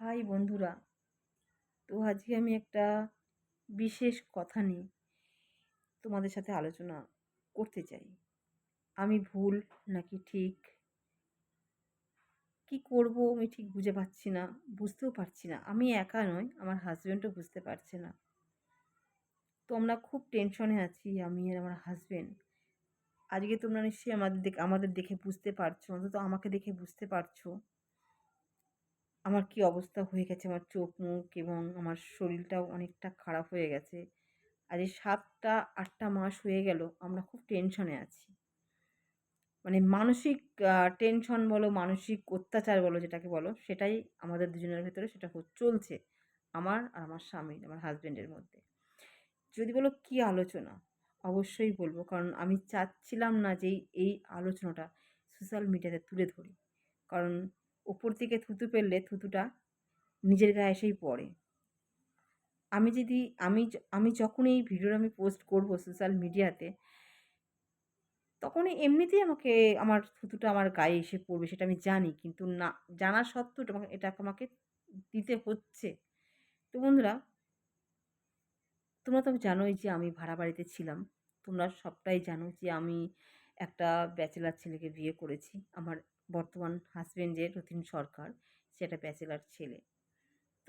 High বন্ধুরা, তো আজকে আমি একটা বিশেষ কথা নিয়ে তোমাদের সাথে আলোচনা করতে চাই। আমি ভুল নাকি ঠিক? কি করব আমি ঠিক বুঝে পাচ্ছি না, বুঝতেও পারছি না। আমি একা নয় আমার হাজব্যান্ডও বুঝতে পারছে না। তো আমরা খুব টেনশনে আছি, আমি আর আমার হাজব্যান্ড আজকে তোমরা নিশ্চয়ই আমাদের দেখে আমাদের দেখে বুঝতে পারছ, অন্তত আমাকে দেখে বুঝতে পারছ। আমার কি অবস্থা হয়ে গেছে? আমার চোখ, মুখ এবং আমার শরীরটাও অনেকটা খারাপ হয়ে গেছে। আজ এই সাতটা, আটটা মাস হয়ে গেল, আমরা খুব টেনশনে আছি। মানে মানসিক টেনশন বলো, মানসিক অত্যাচার বলো, যেটাকে বলো, সেটাই আমাদের দুজনের ভেতরে সেটা চলছে আমার আর আমার স্বামীর, আমার হাজব্যান্ডের মধ্যে। যদি বলো কি আলোচনা? অবশ্যই বলব, কারণ আমি চাচ্ছিলাম না যে এই আলোচনাটা সোশ্যাল মিডিয়াতে তুলে ধরি। কারণ ওপর থেকে থুতু ফেললে থুতুটা নিজের গায়ে এসেই পড়ে। আমি যদি, আমি আমি যখন এই ভিডিওটা আমি পোস্ট করব সোশ্যাল মিডিয়াতে তখন এমনিতেই আমাকে, আমার থুতুটা আমার গায়ে এসে পড়বে সেটা আমি জানি। কিন্তু না জানা সত্ত্বেও এটা এটা আমাকে দিতে হচ্ছে। তো বন্ধুরা, তোমরা তো জানোই যে আমি ভাড়া বাড়িতে ছিলাম। তোমরা সবটাই জানো যে আমি একটা ব্যাচেলার ছেলেকে বিয়ে করেছি। আমার বর্তমান হাজব্যান্ডের রতিন সরকার, সেটা ব্যাচেলার ছেলে।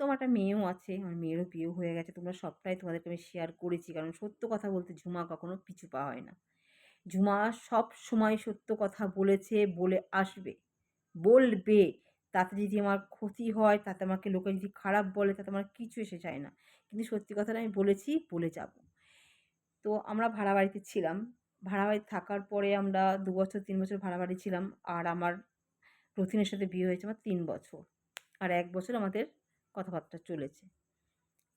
তো আমার একটা মেয়েও আছে, আমার মেয়েরও বিয়েও হয়ে গেছে, তোমরা সবটাই তোমাদেরকে আমি শেয়ার করেছি, কারণ সত্য কথা বলতে ঝুমা কখনো পিছু পা হয় না। ঝুমা সব সময় সত্য কথা বলেছে, বলে আসবে, বলবে। তাতে যদি আমার ক্ষতি হয়, তাতে আমাকে লোকে যদি খারাপ বলে, তাতে আমার কিছু এসে যায় না। কিন্তু সত্যি কথাটা আমি বলেছি, বলে যাব। তো আমরা ভাড়া বাড়িতে ছিলাম। ভাড়া বাড়ি থাকার পরে আমরা দু বছর, তিন বছর ভাড়া বাড়ি ছিলাম। আর আমার রথিনের সাথে বিয়ে হয়েছে আমার তিন বছর। আর এক বছর আমাদের কথাবার্তা চলেছে।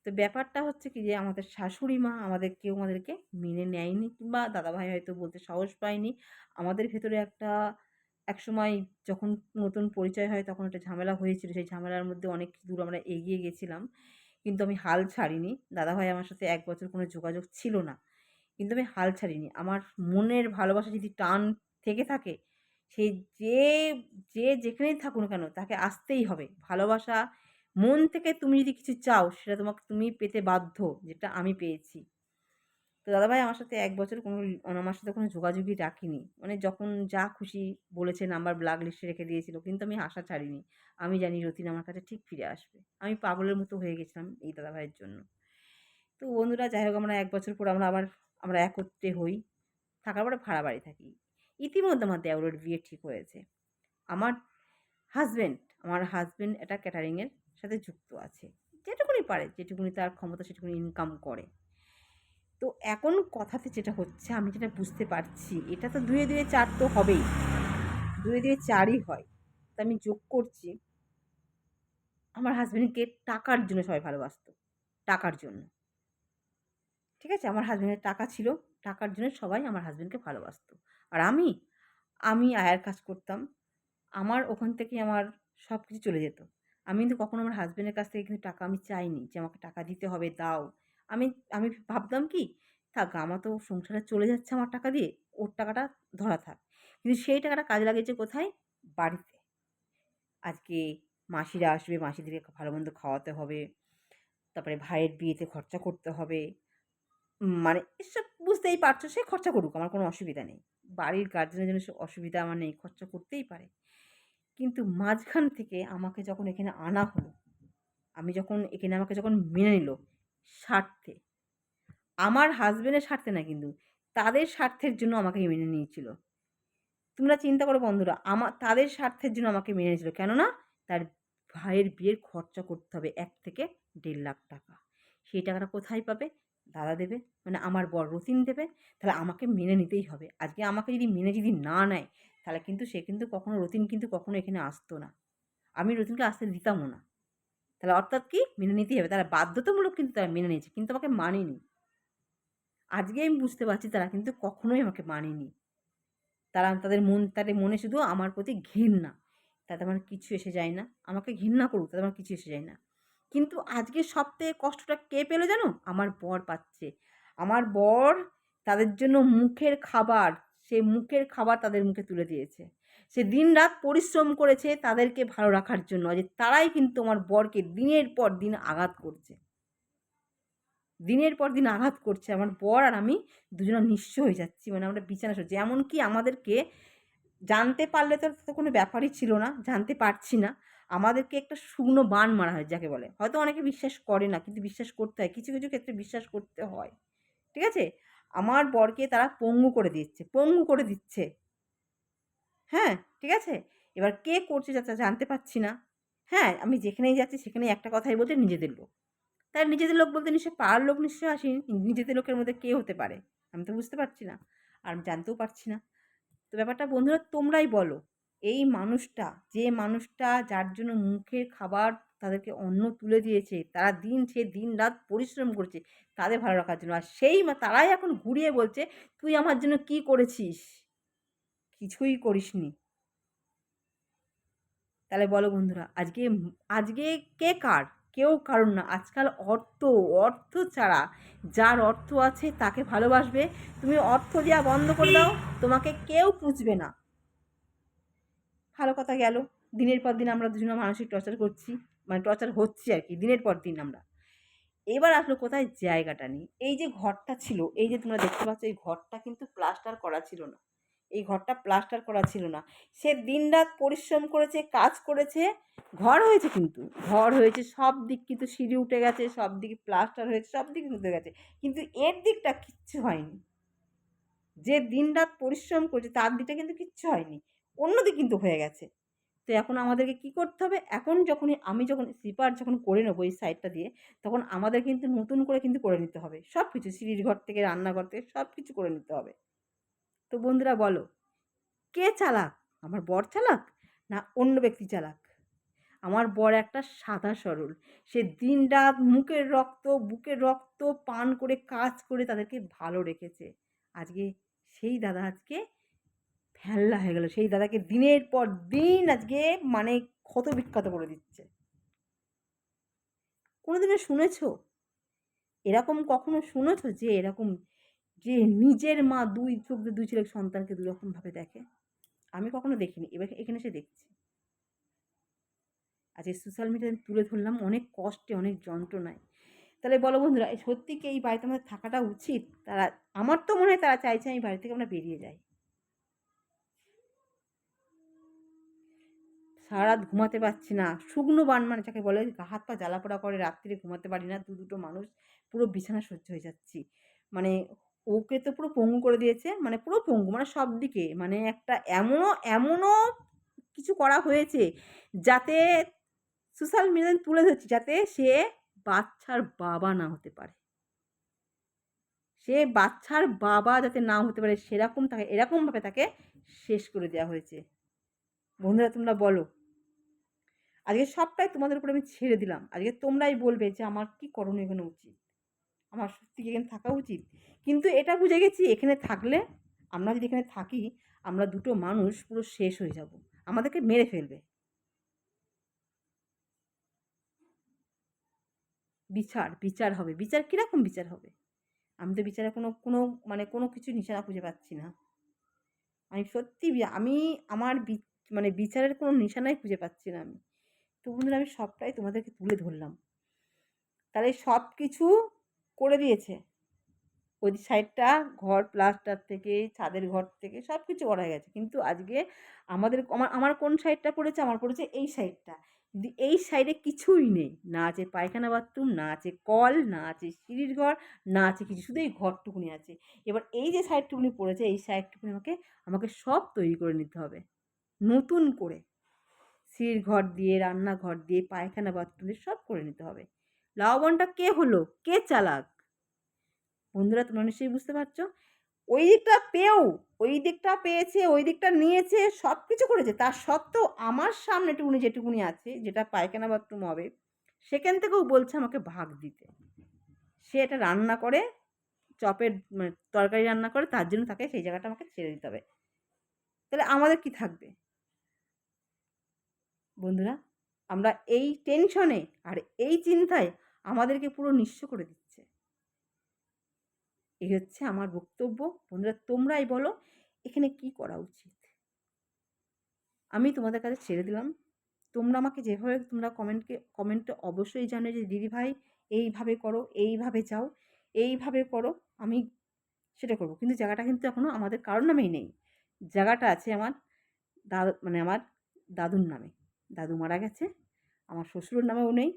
তো ব্যাপারটা হচ্ছে কি যে, আমাদের শাশুড়ি মা আমাদের কেউ আমাদেরকে মেনে নেয়নি কিংবা দাদাভাই হয়তো বলতে সাহস পায়নি। আমাদের ভেতরে একটা এক সময় যখন নতুন পরিচয় হয় তখন একটা ঝামেলা হয়েছিল। সেই ঝামেলার মধ্যে অনেক দূর আমরা এগিয়ে গেছিলাম। কিন্তু আমি হাল ছাড়িনি। দাদাভাই আমার সাথে এক বছর কোনো যোগাযোগ ছিল না। কিন্তু আমি হাল ছাড়িনি। আমার মনের ভালোবাসা যদি টান থেকে থাকে সে যে যে যেখানেই থাকুক না কেন, তাকে আসতেই হবে। ভালোবাসা মন থেকে তুমি যদি কিছু চাও, সেটা তোমাকে তুমি পেতে বাধ্য, যেটা আমি পেয়েছি। তো দাদাভাই আমার সাথে এক বছর কোনো, আমার সাথে কোনো যোগাযোগই রাখিনি। মানে যখন যা খুশি বলেছে, নাম্বার ব্লাক লিস্টে রেখে দিয়েছিল, কিন্তু আমি আশা ছাড়িনি। আমি জানি রতিন আমার কাছে ঠিক ফিরে আসবে। আমি পাগলের মতো হয়ে গেছিলাম এই দাদাভাইয়ের জন্য। তো বন্ধুরা, যাই হোক, আমরা এক বছর পর আমরা আবার, আমরা একত্রে হই। থাকার পরে ভাড়া বাড়ি থাকি। ইতিমধ্যে আমার দেওরের বিয়ে ঠিক হয়েছে। আমার হাজব্যান্ড আমার হাজব্যান্ড এটা ক্যাটারিংয়ের সাথে যুক্ত আছে। যেটুকুনি পারে, যেটুকুনি তার ক্ষমতা, সেটুকুনি ইনকাম করে। তো এখন কথাতে যেটা হচ্ছে, আমি যেটা বুঝতে পারছি, এটা তো দুয়ে দুয়ে চার তো হবেই। দুয়ে দুয়ে চারই হয়। তা আমি যোগ করছি, আমার হাজব্যান্ডকে টাকার জন্য সবাই ভালোবাসত। টাকার জন্য। ঠিক আছে? আমার হাজব্যান্ডের টাকা ছিল, টাকার জন্য সবাই আমার হাজব্যান্ডকে ভালোবাসত। আর আমি আমি আয়ার কাজ করতাম। আমার ওখান থেকে আমার সব কিছু চলে যেত। আমি কিন্তু কখনো আমার হাজব্যান্ডের কাছ থেকে কিন্তু টাকা আমি চাইনি যে আমাকে টাকা দিতে হবে, দাও। আমি আমি ভাবতাম কি, থাক, আমার তো সংসারে চলে যাচ্ছে আমার টাকা দিয়ে, ওর টাকাটা ধরা থাক। কিন্তু সেই টাকাটা কাজে লাগিয়েছে কোথায়? বাড়িতে। আজকে মাসিরা আসবে, মাসিদেরকে ভালো মন্দ খাওয়াতে হবে। তারপরে ভাইয়ের বিয়েতে খরচা করতে হবে। মানে এসব বুঝতেই পারছ, সে খরচা করুক, আমার কোনো অসুবিধা নেই। বাড়ির গার্জেনের জন্য সব অসুবিধা আমার নেই, খরচা করতেই পারে। কিন্তু মাঝখান থেকে আমাকে যখন এখানে আনা হলো, আমি যখন এখানে আমাকে যখন মেনে নিল স্বার্থে, আমার হাজবেন্ডের স্বার্থে না কিন্তু, তাদের স্বার্থের জন্য আমাকে মেনে নিয়েছিল। তোমরা চিন্তা করো বন্ধুরা আমার তাদের স্বার্থের জন্য আমাকে মেনে নিয়েছিল। কেননা, তার ভাইয়ের বিয়ের খরচা করতে হবে এক থেকে দেড় লাখ টাকা। সেই টাকাটা কোথায় পাবে? দাদা দেবে মানে আমার বর রতিন দেবে, তাহলে আমাকে মেনে নিতেই হবে। আজকে আমাকে যদি মেনে যদি না নেয়, তাহলে কিন্তু সে কিন্তু কখনো, রতিন কিন্তু কখনো এখানে আসতো না। আমি রতিনকে আসতে দিতামও না। তাহলে অর্থাৎ কি? মেনে নিতেই হবে। তারা বাধ্যতামূলক কিন্তু তারা মেনে নিয়েছে, কিন্তু আমাকে মানেনি। আজকে আমি বুঝতে পারছি তারা কিন্তু কখনোই আমাকে মানেনি। তারা তাদের মন, তাদের মনে শুধু আমার প্রতি ঘৃণা। তাতে আমার কিছু এসে যায় না। আমাকে ঘৃণা করুক, তাতে আমার কিছু এসে যায় না। কিন্তু আজকে সবথেকে কষ্টটা কে পেল জানো? আমার বর পাচ্ছে। আমার বর তাদের জন্য মুখের খাবার সে মুখের খাবার তাদের মুখে তুলে দিয়েছে। সে দিন রাত পরিশ্রম করেছে তাদেরকে ভালো রাখার জন্য, যে তারাই কিন্তু আমার বরকে দিনের পর দিন আঘাত করছে। দিনের পর দিন আঘাত করছে। আমার বর আর আমি দুজনে নিঃস্ব হয়ে যাচ্ছি মানে আমরা বিছানা শুচ্ছি এমনকি আমাদেরকে জানতে পারলে তো কোনো ব্যাপারই ছিল না, জানতে পারছি না। আমাদেরকে একটা শুকনো বান মারা হয় যাকে বলে। হয়তো অনেকে বিশ্বাস করে না, কিন্তু বিশ্বাস করতে হয়। কিছু কিছু ক্ষেত্রে বিশ্বাস করতে হয়। ঠিক আছে? আমার বরকে তারা পঙ্গু করে দিচ্ছে, পঙ্গু করে দিচ্ছে। হ্যাঁ? ঠিক আছে? এবার কে করছে যা জানতে পারছি না। হ্যাঁ আমি যেখানেই যাচ্ছি সেখানেই একটা কথাই বলতে নিজেদের লোক। তার নিজেদের লোক বলতে নিশ্চয় পাড়ার লোক নিশ্চয়ই আসেনি। নিজেদের লোকের মধ্যে কে হতে পারে? আমি তো বুঝতে পারছি না। আর আমি জানতেও পারছি না। তো ব্যাপারটা বন্ধুরা তোমরাই বলো। এই মানুষটা, যে মানুষটা যার জন্য মুখের খাবার তাদেরকে অন্ন তুলে দিয়েছে, তারা দিন সে দিন রাত পরিশ্রম করছে তাদের ভালো রাখার জন্য। আর সেই তারাই এখন ঘুরিয়ে বলছে, তুই আমার জন্য কি করেছিস? কিছুই করিসনি। তাহলে বলো বন্ধুরা, আজকে আজকে কে কার? কেউ কারণ না। আজকাল অর্থ অর্থ ছাড়া যার অর্থ আছে তাকে ভালোবাসবে। তুমি অর্থ দেওয়া বন্ধ করে দাও, তোমাকে কেউ পুষবে না। ভালো কথা গেল। দিনের পর দিন আমরা দুজনে মানসিক টর্চার করছি মানে টর্চার হচ্ছি আর কি, দিনের পর দিন আমরা। এবার আসলো কোথায় জায়গাটা নিয়ে? এই যে ঘরটা ছিল, এই যে তোমরা দেখতে পাচ্ছ, এই ঘরটা কিন্তু প্লাস্টার করা ছিল না। এই ঘরটা প্লাস্টার করা ছিল না। সে দিন রাত পরিশ্রম করেছে, কাজ করেছে, ঘর হয়েছে কিন্তু। ঘর হয়েছে, সব দিক কিন্তু সিঁড়ি উঠে গেছে, সব দিকে প্লাস্টার হয়েছে, সব দিকে উঠে গেছে। কিন্তু এর দিকটা কিচ্ছু হয়নি। যে দিন রাত পরিশ্রম করেছে, তার দিকটা কিন্তু কিচ্ছু হয়নি। অন্যদিক কিন্তু হয়ে গেছে। তো এখন আমাদেরকে কি করতে হবে? এখন যখনই আমি যখন স্লিপার যখন করে নেব এই সাইডটা দিয়ে, তখন আমাদের কিন্তু নতুন করে কিন্তু করে নিতে হবে। সব কিছু সিঁড়ির ঘর থেকে, রান্নাঘর থেকে সব কিছু করে নিতে হবে। তো বন্ধুরা বলো, কে চালাক? আমার বর চালাক না অন্য ব্যক্তি চালাক? আমার বর একটা সাদা সরল। সে দিন রাত মুখের রক্ত, বুকের রক্ত পান করে, কাজ করে তাদেরকে ভালো রেখেছে। আজকে সেই দাদা আজকে ফেল্লা হয়ে গেল। সেই দাদাকে দিনের পর দিন আজকে মানে ক্ষত বিখ্যাত করে দিচ্ছে। কোনোদিনও শুনেছ? এরকম কখনো শুনেছ যে এরকম যে নিজের মা দুই চোখ দিয়ে দুই ছেলে সন্তানকে দুই রকমভাবে দেখে? আমি কখনো দেখিনি। এবার এখানে এসে দেখছি। আজকে সোশ্যাল মিডিয়ায় তুলে ধরলাম অনেক কষ্টে, অনেক যন্ত্রণায়। তাহলে বলো বন্ধুরা, সত্যি কি এই বাড়িতে আমাদের থাকাটা উচিত? তারা, আমার তো মনে হয় তারা চাইছে আমি বাড়ি থেকে আমরা বেরিয়ে যাই। সারা রাত ঘুমাতে পারছি না। শুকনো বান মানে যাকে বলে হাত পা জ্বালা পোড়া করে রাত্রিরে ঘুমাতে পারি না। দু দুটো মানুষ পুরো বিছানা সহ্য হয়ে যাচ্ছি। মানে ওকে তো পুরো পঙ্গু করে দিয়েছে। মানে পুরো পঙ্গু মানে সব দিকে। মানে একটা এমনও এমনও কিছু করা হয়েছে যাতে সোশ্যাল মিডিয়ায় তুলে ধরছি, যাতে সে বাচ্চার বাবা না হতে পারে। সে বাচ্চার বাবা যাতে না হতে পারে, সেরকম তাকে, এরকমভাবে তাকে শেষ করে দেওয়া হয়েছে। বন্ধুরা, তোমরা বলো আজকে সবটাই তোমাদের উপরে আমি ছেড়ে দিলাম। আজকে তোমরাই বলবে যে, আমার কি করণীয় এখানে উচিত? আমার সত্যি এখানে থাকা উচিত? কিন্তু এটা বুঝে গেছি, এখানে থাকলে আমরা যদি এখানে থাকি, আমরা দুটো মানুষ পুরো শেষ হয়ে যাব। আমাদেরকে মেরে ফেলবে। বিচার বিচার হবে। বিচার কীরকম বিচার হবে? আমি তো বিচারে কোনো কোনো মানে কোনো কিছু নিশানা খুঁজে পাচ্ছি না। আমি সত্যি, আমি আমার মানে বিচারের কোনো নিশানাই খুঁজে পাচ্ছি না আমি। তো বন্ধুরা, আমি সবটাই তোমাদেরকে তুলে ধরলাম। তাহলে সব কিছু করে দিয়েছে। ওই সাইডটা, ঘর, প্লাস্টার থেকে, ছাদের ঘর থেকে সব কিছু করা গেছে। কিন্তু আজকে আমাদের, আমার আমার কোন সাইডটা পড়েছে? আমার পড়েছে এই সাইডটা। কিন্তু এই সাইডে কিছুই নেই। না আছে পায়খানা বাথরুম, না আছে কল, না আছে সিঁড়ির ঘর, না আছে কিছু। শুধু এই ঘরটুকুনি আছে। এবার এই যে সাইডটুকুনি পড়েছে, এই সাইডটুকুনি আমাকে আমাকে সব তৈরি করে নিতে হবে। নতুন করে। সিঁড়ির ঘর দিয়ে, রান্নাঘর দিয়ে, পায়খানা, বাথরুম দিয়ে সব করে নিতে হবে। লাভবানটা কে হলো? কে চালাক? বন্ধুরা, তোমরা নিশ্চয়ই বুঝতে পারছ। ওই দিকটা পেয়েও, ওই দিকটা পেয়েছে, ওই দিকটা নিয়েছে, সব কিছু করেছে। তার সত্ত্বেও আমার সামনে টুকুনি, যেটুকুনি আছে, যেটা পায়খানা, বাথরুম হবে, সেখান থেকেও বলছে আমাকে ভাগ দিতে। সে এটা রান্না করে, চপের মানে তরকারি রান্না করে, তার জন্য তাকে সেই জায়গাটা আমাকে ছেড়ে দিতে হবে। তাহলে আমাদের কি থাকবে? বন্ধুরা, আমরা এই টেনশনে আর এই চিন্তায় আমাদেরকে পুরো নিঃস্ব করে দিচ্ছে। এই হচ্ছে আমার বক্তব্য। বন্ধুরা, তোমরাই বলো, এখানে কি করা উচিত? আমি তোমাদের কাছে ছেড়ে দিলাম। তোমরা আমাকে যেভাবে, তোমরা কমেন্টকে, কমেন্টে অবশ্যই জানো যে দিদিভাই এইভাবে করো, এইভাবে যাও, এইভাবে করো, আমি সেটা করব। কিন্তু জায়গাটা কিন্তু এখনও আমাদের কারোর নামেই নেই। জায়গাটা আছে আমার দাদু মানে আমার দাদুর নামে। দাদু মারা গেছে, আমার শ্বশুরের নামেও নেই,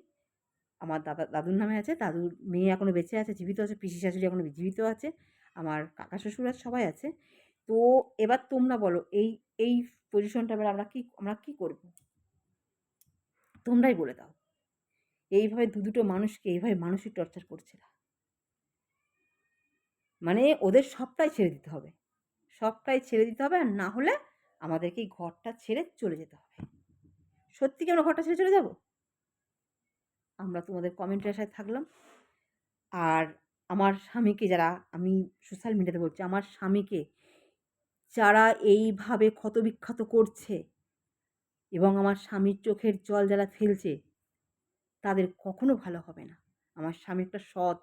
আমার দাদা, দাদুর নামে আছে, দাদুর মেয়ে এখনও বেঁচে আছে, জীবিত আছে, পিসি শাশুড়ি এখনও জীবিত আছে, আমার কাকা শ্বশুর আছে সবাই আছে। তো এবার তোমরা বলো, এই এই পজিশনটা এবার আমরা কী আমরা কী করব? তোমরাই বলে দাও। এইভাবে দু দুটো মানুষকে, এইভাবে মানসিক টর্চার করছে না মানে ওদের সবটাই ছেড়ে দিতে হবে। সবটাই ছেড়ে দিতে হবে আর না হলে আমাদেরকে এই ঘরটা ছেড়ে চলে যেতে হবে। সত্যি কি আমরা ঘরটা ছেড়ে চলে যাব? আমরা তোমাদের কমেন্টের আশায় থাকলাম। আর আমার স্বামীকে যারা, আমি সোশ্যাল মিডিয়াতে বলছি, আমার স্বামীকে যারা এইভাবে ক্ষতবিক্ষত করছে এবং আমার স্বামীর চোখের জল যারা ফেলছে, তাদের কখনো ভালো হবে না। আমার স্বামী একটা সৎ,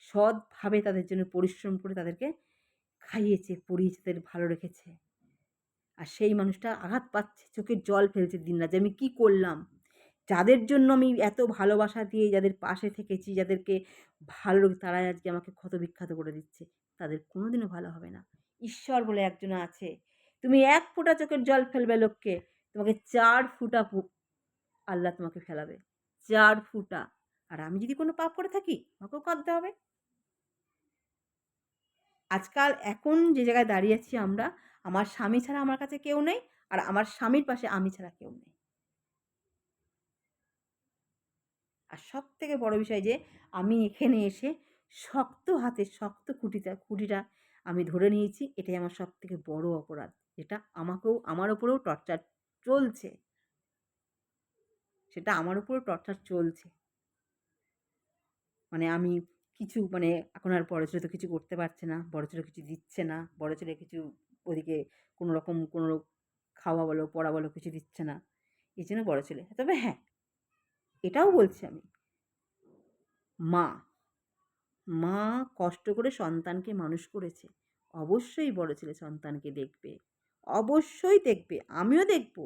সৎভাবে তাদের জন্য পরিশ্রম করে তাদেরকে খাইয়েছে, পরিয়েছে, তাদের ভালো রেখেছে। আর সেই মানুষটা আঘাত পাচ্ছে, চোখের জল ফেলছে দিন রাত যে আমি কী করলাম? যাদের জন্য আমি এত ভালোবাসা দিয়ে যাদের পাশে থেকেছি, যাদেরকে ভালো তারাই আজকে আমাকে ক্ষত বিখ্যাত করে দিচ্ছে। তাদের কোনো দিনও ভালো হবে না। ঈশ্বর বলে একজন আছে, তুমি এক ফোঁটা চোখের জল ফেলবে লোককে, তোমাকে চার ফুটা আল্লাহ তোমাকে ফেলাবে। চার ফুটা। আর আমি যদি কোনো পাপ করে থাকি, আমাকেও কাঁদতে হবে। আজকাল এখন যে জায়গায় দাঁড়িয়ে আছি আমরা আমার স্বামী ছাড়া আমার কাছে কেউ নেই আর আমার স্বামীর পাশে আমি ছাড়া কেউ নেই। আর সব থেকে বড় বিষয় যে, আমি এখানে এসে শক্ত হাতে, শক্ত খুঁটিটা খুঁটিটা আমি ধরে নিয়েছি, এটাই আমার সব থেকে বড় অপরাধ, যেটা আমাকেও, আমার ওপরেও টর্চার চলছে। সেটা আমার উপরেও টর্চার চলছে। মানে আমি কিছু মানে এখন আর বড় ছেলে তো কিছু করতে পারছে না, বড় ছেলে কিছু দিচ্ছে না, বড় ছেলে কিছু ওদিকে কোনো রকম কোনো খাওয়া বলো, পড়া বলো কিছু দিচ্ছে না। এই জন্য বড়ো ছেলে। তবে হ্যাঁ এটাও বলছি আমি। মা মা কষ্ট করে সন্তানকে মানুষ করেছে। অবশ্যই বড় ছেলে সন্তানকে দেখবে। অবশ্যই দেখবে। আমিও দেখব।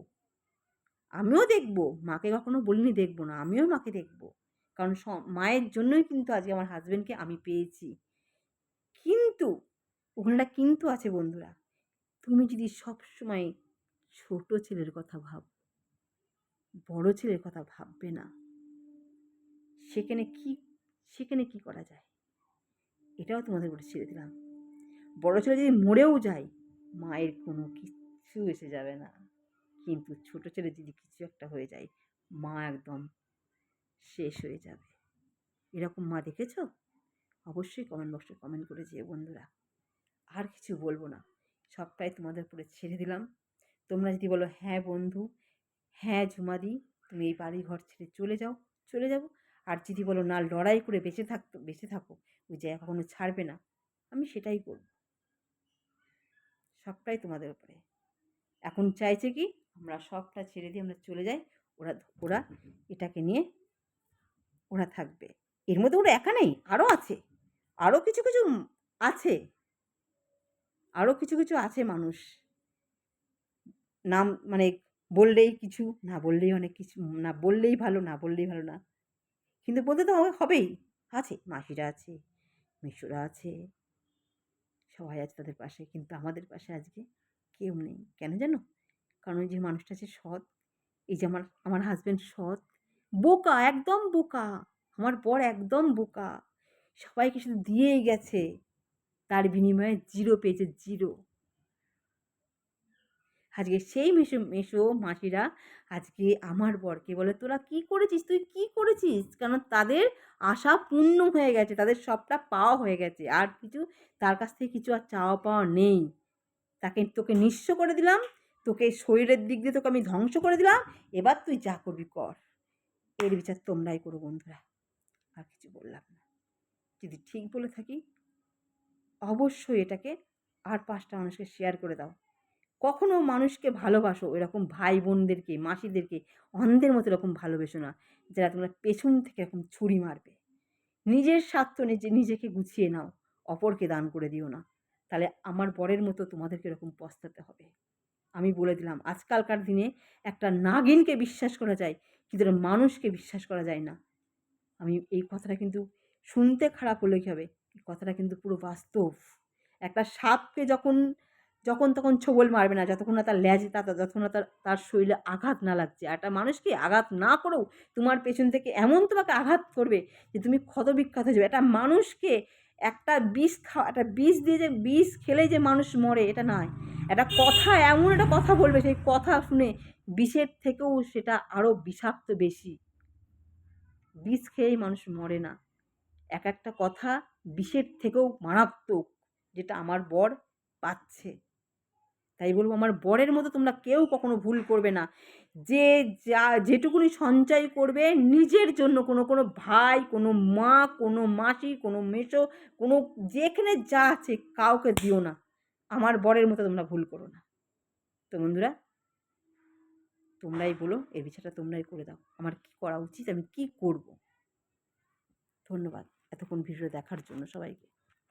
আমিও দেখব। মাকে কখনো বলিনি দেখব না। আমিও মাকে দেখব। কারণ মায়ের জন্যই কিন্তু আজকে আমার হাজব্যান্ডকে আমি পেয়েছি। কিন্তু ওখানটা কিন্তু আছে বন্ধুরা। তুমি যদি সবসময় ছোট ছেলের কথা ভাব, বড় ছেলের কথা ভাববে না, সেখানে কি সেখানে কি করা যায়? এটাও তোমাদের বলে ছেড়ে দিলাম। বড় ছেলে যদি মরেও যায়, মায়ের কোনো কিছু এসে যাবে না। কিন্তু ছোট ছেলে যদি কিছু একটা হয়ে যায়, মা একদম শেষ হয়ে যাবে। এরকম মা দেখেছ? অবশ্যই কমেন্ট বক্সে কমেন্ট করে যেও বন্ধুরা। আর কিছু বলব না। সবটাই তোমাদের উপরে ছেড়ে দিলাম। তোমরা যদি বলো হ্যাঁ বন্ধু হ্যাঁ ঝুমাদি, তুমি এই বাড়ি ঘর ছেড়ে চলে যাও, চলে যাব। আর যদি বলো, না, লড়াই করে বেঁচে থাকতো বেঁচে থাকো, ওই জায়গা কখনো ছাড়বে না। আমি সেটাই করব সবটাই তোমাদের উপরে। এখন চাইছে কি, আমরা সবটা ছেড়ে দিয়ে আমরা চলে যাই। ওরা ওরা এটাকে নিয়ে, ওরা থাকবে। এর মধ্যে ওরা একা নেই আরও আছে। আরও কিছু কিছু আছে। আরও কিছু কিছু আছে মানুষ। নাম মানে বললেই কিছু, না বললেই অনেক কিছু, না বললেই ভালো, না বললেই ভালো না। কিন্তু বলতে তো হবেই। আছে, মাসিরা আছে, মিশুরা আছে, সবাই আছে তাদের পাশে, কিন্তু আমাদের পাশে আজকে কেউ নেই। কেন জানো? কারণ ওই যে মানুষটা আছে সৎ, এই যে আমার আমার হাজব্যান্ড সৎ, বোকা, একদম বোকা, আমার বর একদম বোকা, সবাইকে শুধু দিয়েই গেছে। তার বিনিময়ে জিরো পেয়েছে, জিরো। আজকে সেই মেশো মেশো মাসিরা আজকে আমার বরকে বলে, তোরা কি করেছিস? তুই কি করেছিস? কারণ তাদের আশা পূর্ণ হয়ে গেছে, তাদের সবটা পাওয়া হয়ে গেছে। আর কিছু, তার কাছ থেকে কিছু আর চাওয়া পাওয়া নেই। তাকে, তোকে নিঃস্ব করে দিলাম, তোকে শরীরের দিক দিয়ে তোকে আমি ধ্বংস করে দিলাম, এবার তুই যা করবি কর। এর বিচার তোমরাই করো বন্ধুরা। আর কিছু বললাম না। যদি ঠিক বলে থাকি অবশ্যই এটাকে আর পাঁচটা মানুষকে শেয়ার করে দাও। কখনো মানুষকে ভালোবাসো এরকম ভাই বোনদেরকে মাসিদেরকে, অন্ধের মতো এরকম ভালোবেসো না, যারা তোমরা পেছন থেকে এরকম ছুরি মারবে। নিজের স্বার্থ নিজে, নিজেকে গুছিয়ে নাও, অপরকে দান করে দিও না। তাহলে আমার বরের মতো তোমাদেরকে এরকম পস্তাতে হবে। আমি বলে দিলাম, আজকালকার দিনে একটা নাগিনকে বিশ্বাস করা যায়, কিন্তু মানুষকে বিশ্বাস করা যায় না। আমি এই কথাটা কিন্তু শুনতে খারাপ হলে কী হবে? কথাটা কিন্তু পুরো বাস্তব। একটা সাপকে যখন যখন তখন ছোবল মারবে না, যতক্ষণ না তার ল্যাজ, তা যতক্ষণ না তার তার শরীরে আঘাত না লাগছে। একটা মানুষকে আঘাত না করেও তোমার পেছন থেকে এমন তোমাকে আঘাত করবে যে তুমি ক্ষতবিক্ষত হয়ে যাবে। একটা মানুষকে একটা বিষ খাওয়া, একটা বিষ দিয়ে যে, বিষ খেলেই যে মানুষ মরে, এটা নয়। একটা কথা, এমন একটা কথা বলবে, সেই কথা শুনে বিষের থেকেও সেটা আরও বিষাক্ত বেশি। বিষ খেয়েই মানুষ মরে না। এক একটা কথা বিষের থেকেও মারাত্মক যেটা আমার বর পাচ্ছে। তাই বলব আমার বরের মতো তোমরা কেউ কখনো ভুল করবে না। যে যা, যেটুকুনি সঞ্চয় করবে নিজের জন্য কোনো কোনো ভাই, কোনো মা, কোনো মাসি, কোনো মেসো, কোনো যেখানে যা আছে কাউকে দিও না। আমার বরের মতো তোমরা ভুল করো না। তো বন্ধুরা, তোমরাই বলো, এই বিচারটা তোমরাই করে দাও। আমার কি করা উচিত, আমি কি করব? ধন্যবাদ। এতক্ষণ ভিডিও দেখার জন্য সবাইকে।